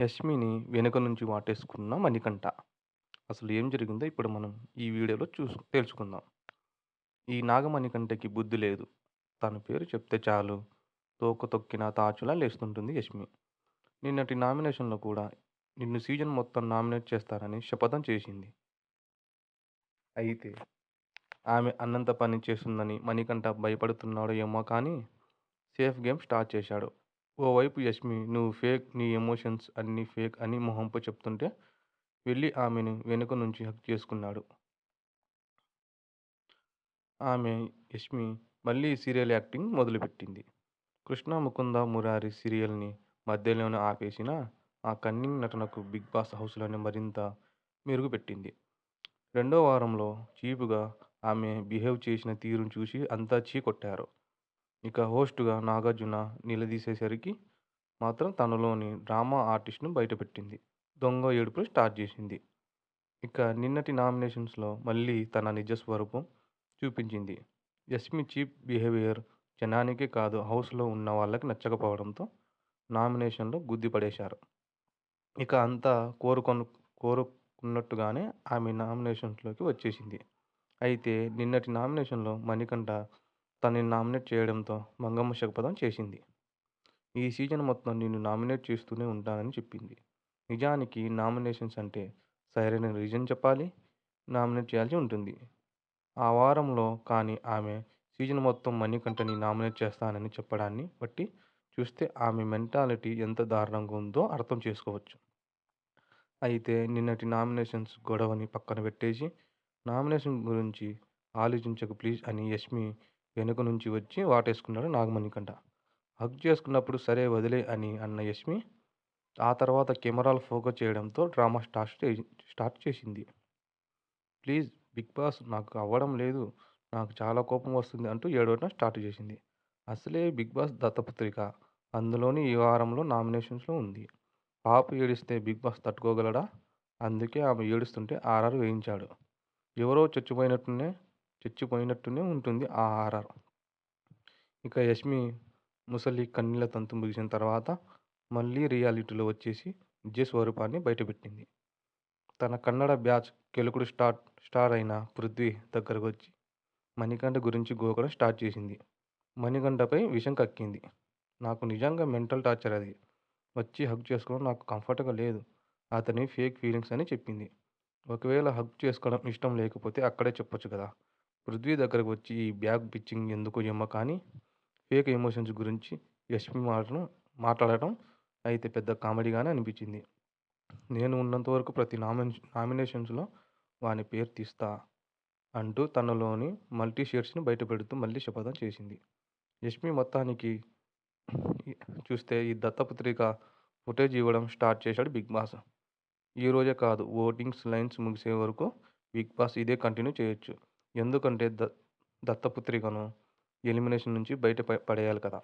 యష్మిని వెనుక నుంచి వాటేసుకున్న మణికంఠ. అసలు ఏం జరిగిందో ఇప్పుడు మనం ఈ వీడియోలో చూసు తెలుసుకుందాం ఈ నాగమణికంఠకి బుద్ధి లేదు. తన పేరు చెప్తే చాలు తోక తొక్కిన తాచులా లేస్తుంటుంది యష్మి. నిన్నటి నామినేషన్లో కూడా నిన్ను సీజన్ మొత్తం నామినేట్ చేస్తానని శపథం చేసింది. అయితే ఆమె అన్నంత పని చేస్తుందని మణికంఠ భయపడుతున్నాడో ఏమో కానీ సేఫ్ గేమ్ స్టార్ట్ చేశాడు. ఓవైపు యష్మి నువ్వు ఫేక్ నీ ఎమోషన్స్ అన్నీ ఫేక్ అని మొహంపై చెప్తుంటే వెళ్ళి ఆమెను వెనుక నుంచి హక్ చేసుకున్నాడు. ఆమె యష్మి మళ్ళీ సీరియల్ యాక్టింగ్ మొదలుపెట్టింది. కృష్ణ ముకుంద మురారి సీరియల్ని మధ్యలోనే ఆపేసిన ఆ కన్నింగ్ నటనకు బిగ్ బాస్ హౌస్లోనే మరింత మెరుగుపెట్టింది. రెండో వారంలో చీపుగా ఆమె బిహేవ్ చేసిన తీరును చూసి అంతా చీ కొట్టారు. ఇక హోస్ట్గా నాగార్జున నిలదీసేసరికి మాత్రం తనలోని డ్రామా ఆర్టిస్ట్ను బయటపెట్టింది. దొంగ ఏడుపులు స్టార్ట్ చేసింది. ఇక నిన్నటి నామినేషన్స్లో మళ్ళీ తన నిజ స్వరూపం చూపించింది. యస్మి చీప్ బిహేవియర్ జనానికే కాదు హౌస్లో ఉన్న వాళ్ళకి నచ్చకపోవడంతో నామినేషన్లో గుద్దిపడేశారు. ఇక అంతా కోరుకొను కోరుకున్నట్టుగానే ఆమె నామినేషన్స్లోకి వచ్చేసింది. అయితే నిన్నటి నామినేషన్లో మణికంఠ తనని నామినేట్ చేయడంతో మంగమ్మ శపథం చేసింది. ఈ సీజన్ మొత్తం నిన్ను నామినేట్ చేస్తూనే ఉంటానని చెప్పింది. నిజానికి నామినేషన్స్ అంటే సరైన రీజన్ చెప్పాలి. నామినేట్ చేయాల్సి ఉంటుంది. ఆ వారంలో కానీ ఆమె సీజన్ మొత్తం మణికంఠని నామినేట్ చేస్తానని చెప్పడాన్ని బట్టి చూస్తే ఆమె మెంటాలిటీ ఎంత దారుణంగా ఉందో అర్థం చేసుకోవచ్చు. అయితే నిన్నటి నామినేషన్స్ గొడవని పక్కన పెట్టేసి నామినేషన్ గురించి ఆలోచించకు ప్లీజ్ అని యష్మి వెనుక నుంచి వచ్చి వాటేసుకున్నాడు నాగమణికంట హగ్ చేసుకున్నప్పుడు సరే వదిలే అని అన్న యష్మి ఆ తర్వాత కెమెరాలు ఫోకస్ చేయడంతో డ్రామా స్టార్ట్ స్టార్ట్ చేసింది. ప్లీజ్ బిగ్ బాస్ నాకు అవ్వడం లేదు నాకు చాలా కోపం వస్తుంది అంటూ ఏడవటం స్టార్ట్ చేసింది. అసలే బిగ్ బాస్ దత్తపుత్రిక. అందులోని ఈ వారంలో నామినేషన్స్లో ఉంది. పాప ఏడిస్తే బిగ్ బాస్ తట్టుకోగలడా? అందుకే ఆమె ఏడుస్తుంటే ఆర్ఆర్ వేయించాడు. ఎవరో చచ్చిపోయినట్టునే చచ్చిపోయినట్టునే ఉంటుంది ఆ ఆర్ఆర్. ఇక యష్మి ముసలి కన్నీల తంతు ముగిసిన తర్వాత మళ్ళీ రియాలిటీలో వచ్చేసి విజయ స్వరూపాన్ని బయటపెట్టింది. తన కన్నడ బ్యాచ్ కెలుకుడు స్టార్ స్టార్ అయిన పృథ్వీ దగ్గరకు వచ్చి మణికంఠ గురించి గోకడం స్టార్ట్ చేసింది. మణికంఠపై విషం కక్కింది. నాకు నిజంగా మెంటల్ టార్చర్ అది. వచ్చి హగ్ చేసుకోవడం నాకు కంఫర్ట్గా లేదు. అతని ఫేక్ ఫీలింగ్స్ అని చెప్పింది. ఒకవేళ హగ్ చేసుకోవడం ఇష్టం లేకపోతే అక్కడే చెప్పొచ్చు కదా! పృథ్వీ దగ్గరకు వచ్చి ఈ బ్యాక్ పిచ్చింగ్ ఎందుకు ఏమో కానీ ఫేక్ ఎమోషన్స్ గురించి యష్మి మాటను మాట్లాడటం అయితే పెద్ద కామెడీగానే అనిపించింది. నేను ఉన్నంత వరకు ప్రతి నామినే నామినేషన్స్లో వాని పేరు తీస్తా అంటూ తనలోని మల్టీ షేడ్స్ని బయటపెడుతూ మళ్ళీ శపథం చేసింది. యష్మి మొత్తానికి చూస్తే ఈ దత్తపుత్రిక ఫుటేజ్ ఇవ్వడం స్టార్ట్ చేశాడు బిగ్ బాస్. ఈరోజే కాదు ఓటింగ్స్ లైన్స్ ముగిసే వరకు బిగ్ బాస్ ఇదే కంటిన్యూ చేయొచ్చు. ఎందుకంటే ద దత్తపుత్రికను ఎలిమినేషన్ నుంచి బయట పడేయాలి కదా!